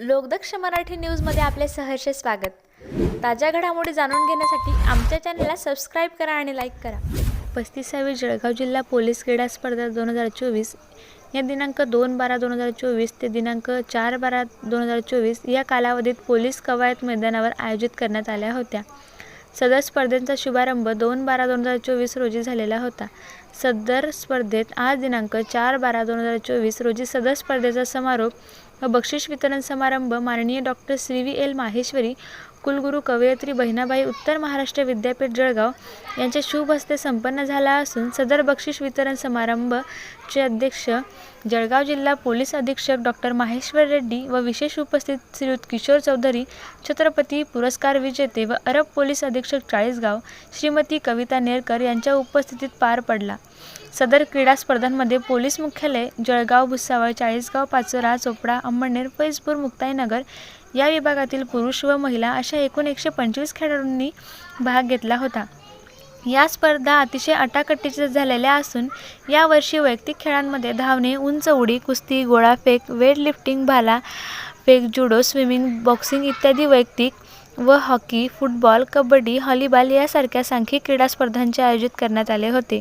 लोकदक्ष मराठी न्यूजमध्ये आपले सहर्ष स्वागत. ताज्या घडामोडी जाणून घेण्यासाठी आमच्या चॅनलला सबस्क्राईब करा आणि लाईक करा. पस्तीसावी जळगाव जिल्हा पोलीस क्रीडा स्पर्धा दोन हजार चोवीस या दिनांक दोन बारा दोन हजार चोवीस ते दिनांक चार बारा दोन हजार चोवीस या कालावधीत पोलीस कवायत मैदानावर आयोजित करण्यात आल्या होत्या. सदर स्पर्धेचा शुभारंभ दोन बारा दोन हजार चोवीस रोजी झालेला होता. सदर स्पर्धेत आज दिनांक चार बारा दोन हजार चोवीस रोजी सदर स्पर्धेचा समारोप व बक्षीस वितरण समारंभ माननीय doctor Shri V L Maheshwari कुलगुरू कवयित्री बहिणाबाई उत्तर महाराष्ट्र विद्यापीठ जळगाव यांच्या शुभ हस्ते संपन्न झाला असून सदर बक्षीस वितरण समारंभचे अध्यक्ष जळगाव जिल्हा पोलीस अधीक्षक डॉक्टर माहेश्वर रेड्डी व विशेष उपस्थित श्रीयुत किशोर चौधरी छत्रपती पुरस्कार विजेते व अरब पोलीस अधीक्षक चाळीसगाव श्रीमती कविता नेरकर यांच्या उपस्थितीत पार पडला. सदर क्रीडा स्पर्धांमध्ये पोलीस मुख्यालय जळगाव भुसावळ चाळीसगाव पाचोरा चोपडा अंमळनेर फैजपूर मुक्ताईनगर या विभागातील पुरुष व महिला अशा एकूण एकशे पंचवीस खेळाडूंनी भाग घेतला होता. या स्पर्धा अतिशय अटाकट्टीच्या झालेल्या असून यावर्षी वैयक्तिक खेळांमध्ये धावणे उंच उडी कुस्ती गोळाफेक वेटलिफ्टिंग भाला फेक जुडो स्विमिंग बॉक्सिंग इत्यादी वैयक्तिक व हॉकी फुटबॉल कबड्डी हॉलीबॉल यासारख्या सांख्यिक क्रीडा स्पर्धांचे आयोजित करण्यात आले होते.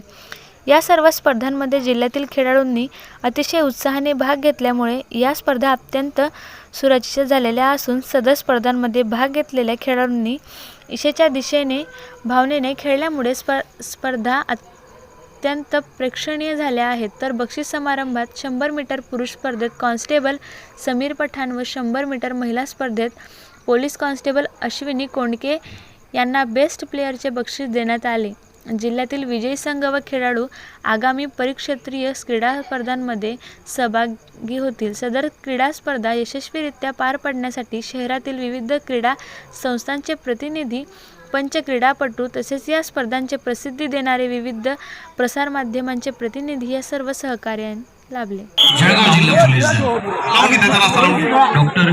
या सर्व स्पर्धांमध्ये जिल्ह्यातील खेळाडूंनी अतिशय उत्साहाने भाग घेतल्यामुळे या स्पर्धा अत्यंत सुरक्षित झालेल्या असून सदर स्पर्धांमध्ये भाग घेतलेल्या खेळाडूंनी इशेच्या दिशेने भावनेने खेळल्यामुळे स्प स्पर्धा अत्यंत प्रेक्षणीय झाल्या आहेत. तर बक्षीस समारंभात शंभर मीटर पुरुष स्पर्धेत कॉन्स्टेबल समीर पठाण व शंभर मीटर महिला स्पर्धेत पोलीस कॉन्स्टेबल अश्विनी कोंडके यांना बेस्ट प्लेअरचे बक्षीस देण्यात आले. जिल्ह्यातील विजयी संघ व खेळाडू आगामी परिक्षेत्रीय क्रीडा स्पर्धांमध्ये सहभागी होतील. सदर क्रीडा स्पर्धा यशस्वीरित्या पार पाडण्यासाठी शहरातील विविध क्रीडा संस्थांचे प्रतिनिधी पंच क्रीडापटू तसेच या स्पर्धांचे प्रसिद्धी देणारे विविध प्रसारमाध्यमांचे प्रतिनिधी या सर्व सहकार्याने लाभले. जळगाव जिल्हा पोलीस डॉक्टर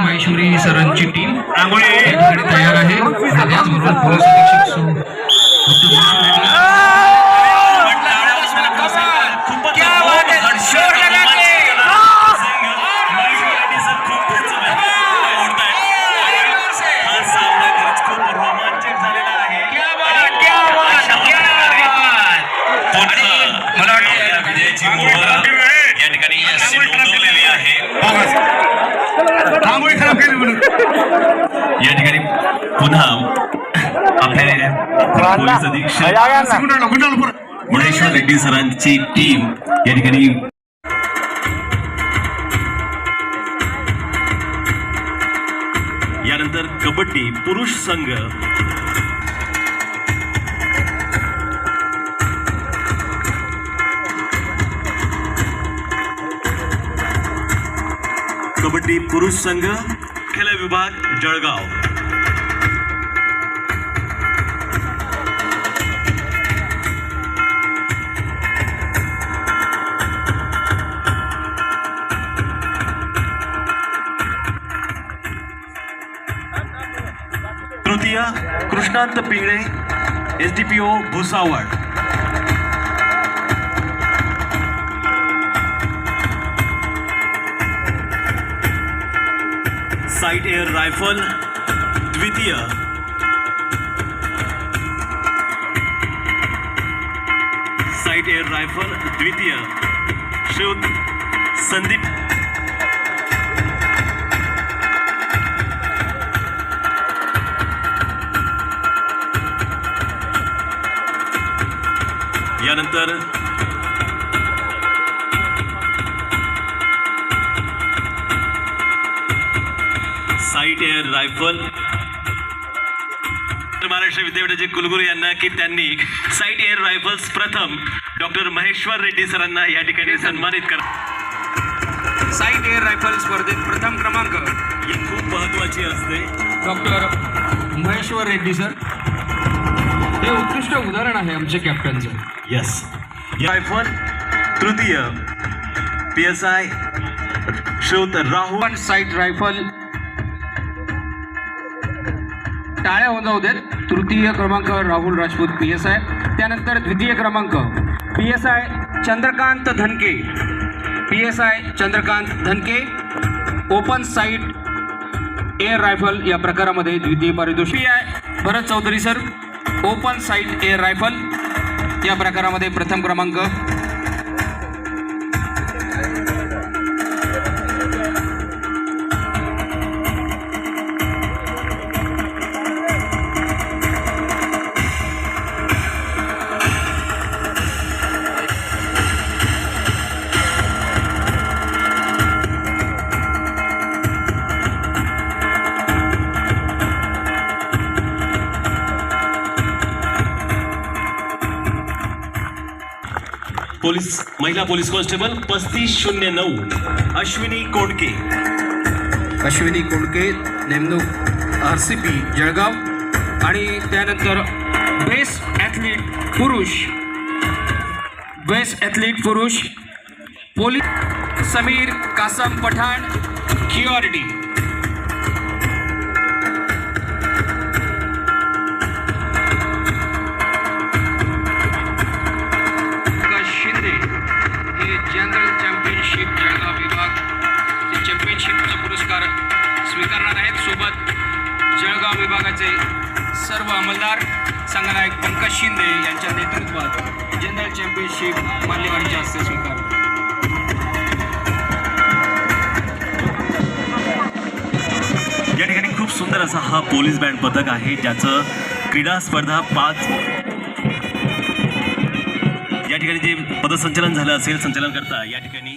महेश्वरी सरांची टीम रांगोळी या ठिकाणी तयार आहे. त्याचबरोबर पोलीस या ठिकाणी पुन्हा आपले पोलीस अधीक्षक. गुणेश्वर रेड्डी सरांची टीम या ठिकाणी यानंतर कबड्डी पुरुष संघ. कबड्डी पुरुष संघ. खेळ विभाग जळगाव. तृतीय Krishnant Pingale S D P O Bhusawal. Sight air rifle द्वितीय। साइट एअर रायफल द्वितीय। श्रीयुत संदीप। यानंतर साईट एअर रायफल महाराष्ट्र विद्यापीठाचे कुलगुरू यांना की त्यांनी साईट एअर रायफल्स प्रथम डॉक्टर महेश्वर रेड्डी सरांना या ठिकाणी सन्मानित करा. साईट एअर रायफल स्पर्धेत प्रथम क्रमांक. ही खूप महत्वाची असते. डॉक्टर महेश्वर रेड्डी सर हे उत्कृष्ट उदाहरण आहे आमच्या कॅप्टनचं यस रायफल तृतीय पी एस आय श्रोत राहुल. साईट रायफल टाळ्या होऊ देत तृतीय क्रमांक Rahul Rajput P S I त्यानंतर द्वितीय क्रमांक P S I Chandrakant Dhanke. P S I Chandrakant Dhanke. Open sight air rifle या प्रकारामध्ये द्वितीय पारितोषिक आहे. Bharat Chaudhari sir open sight air rifle या प्रकारामध्ये प्रथम क्रमांक. पोलीस महिला पोलीस कॉन्स्टेबल पस्तीस शून्य नऊ अश्विनी कोडके. अश्विनी कोडके नेमणूक आर सी पी जळगाव आणि त्यानंतर बेस्ट ॲथलीट पुरुष. बेस्ट ॲथलीट पुरुष पोलीस समीर कासम पठाण क्युआरडी विभागाचे सर्व अंमलदार संघनायक पंकज शिंदे यांच्या नेतृत्वात जनरल चॅम्पियनशिप मान्यवरांच्या हस्ते स्वीकार. या ठिकाणी खूप सुंदर असा हा पोलीस बँड पथक आहे ज्याचं क्रीडा स्पर्धा पाच या ठिकाणी जे पदसंचलन झालं असेल संचलन करता या ठिकाणी